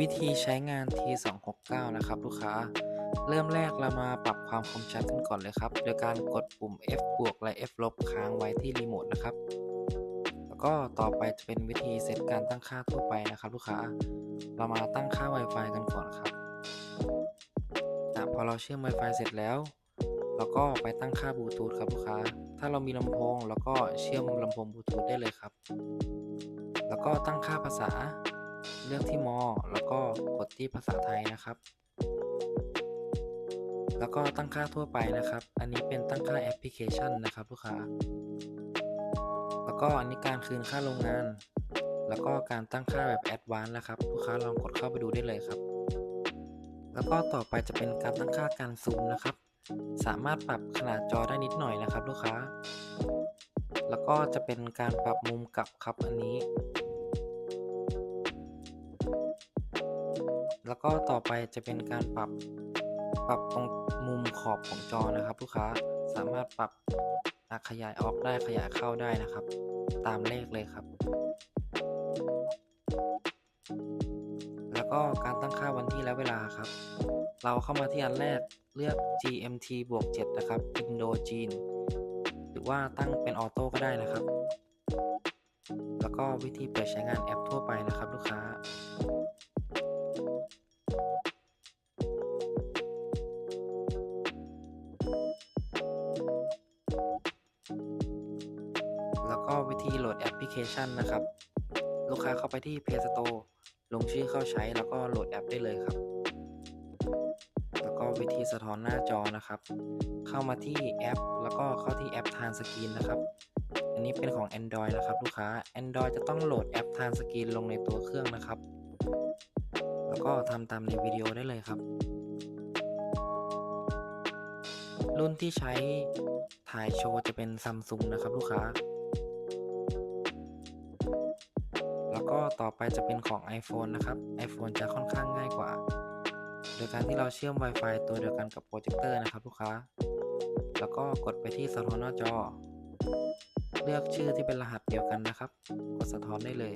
วิธีใช้งาน T269 นะครับลูกค้า เริ่มแรกเรามาปรับความคมชัดกันก่อนเลยครับ โดยการกดปุ่ม F บวกและ F ลบค้างไว้ที่รีโมทนะครับ แล้วก็ต่อไปจะเป็นวิธีเซตการตั้งค่าทั่วไปนะครับลูกค้า เรามาตั้งค่า Wi-Fi กันก่อนครับอะพอเราเชื่อม Wi-Fi เสร็จแล้ว เราก็ไปตั้งค่าบลูทูธครับลูกค้า ถ้าเรามีลำโพงเราก็เชื่อมลำโพงบลูทูธได้เลยครับ แล้วก็ตั้งค่าภาษา เลือกที่มอ แล้วก็กดที่ภาษาไทยนะครับ แล้วก็ตั้งค่าทั่วไปนะครับ อันนี้เป็นตั้งค่าแอปพลิเคชันนะครับลูกค้า แล้วก็อันนี้การคืนค่าโรงงาน แล้วก็การตั้งค่าแบบแอดวานซ์นะครับ ลูกค้าลองกดเข้าไปดูได้เลยครับ แล้วก็ต่อไปจะเป็นการตั้งค่าการซูมนะครับ สามารถปรับขนาดจอได้นิดหน่อยนะครับ ลูกค้า แล้วก็จะเป็นการปรับมุมกลับครับอันนี้ แล้วก็ต่อไปจะเป็นการปรับปรับตรงมุมขอบของจอนะครับ ลูกค้าสามารถปรับขยายออกได้ขยายเข้าได้นะครับ ตามเลขเลยครับ แล้วก็การตั้งค่าวันที่และเวลาครับ เราเข้ามาที่อันแรกเลือก GMT บวก7นะครับอินโดจีนหรือว่าตั้งเป็นออโต้ก็ได้นะครับ แล้วก็วิธีเปิดใช้งานแอปทั่วไปนะครับ ก็วิธีโหลดแอปพลิเคชันนะครับ ลูกค้าเข้าไปที่ Play Store ลงชื่อเข้าใช้แล้วก็โหลดแอปได้เลยครับ แล้วก็วิธีสะท้อนหน้าจอนะครับ เข้ามาที่แอป แล้วก็เข้าที่แอปทานสกรีนนะครับ อันนี้เป็นของ Android นะครับ ลูกค้า Android จะต้องโหลดแอปทานสกรีนลงในตัวเครื่องนะครับ แล้วก็ทำตามในวิดีโอได้เลยครับ รุ่นที่ใช้ถ่ายโชว์จะเป็นซัมซุงนะครับ ลูกค้า ก็ต่อไปจะเป็นของ iPhone นะครับ iPhone จะค่อนข้างง่ายกว่า โดยการที่เราเชื่อม Wi-Fi ตัวเดียวกันกับโปรเจคเตอร์นะครับลูกค้า แล้วก็กดไปที่สะท้อนหน้าจอ เลือกชื่อที่เป็นรหัสเดียวกันนะครับ กดสะท้อนได้เลย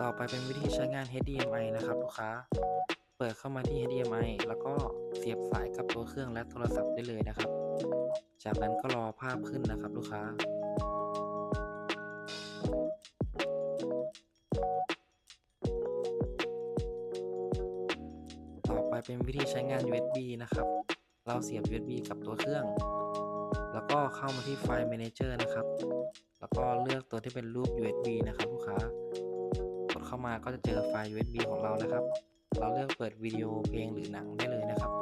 ต่อไปเป็นวิธีใช้งาน HDMI นะครับลูกค้า เปิดเข้ามาที่ HDMI แล้วก็เสียบสายกับตัวเครื่องและโทรศัพท์ได้เลยนะครับ จากนั้นก็รอภาพขึ้นนะครับลูกค้า ต่อไปเป็นวิธีใช้งาน USB นะครับ เราเสียบ USB กับตัวเครื่อง แล้วก็เข้ามาที่ไฟล์ Manager นะครับ แล้วก็เลือกตัวที่เป็นรูป USB นะครับลูกค้า เข้ามาก็จะเจอไฟล์ USB ของเรานะครับ เราเลือกเปิดวิดีโอเพลงหรือหนังได้เลยนะครับ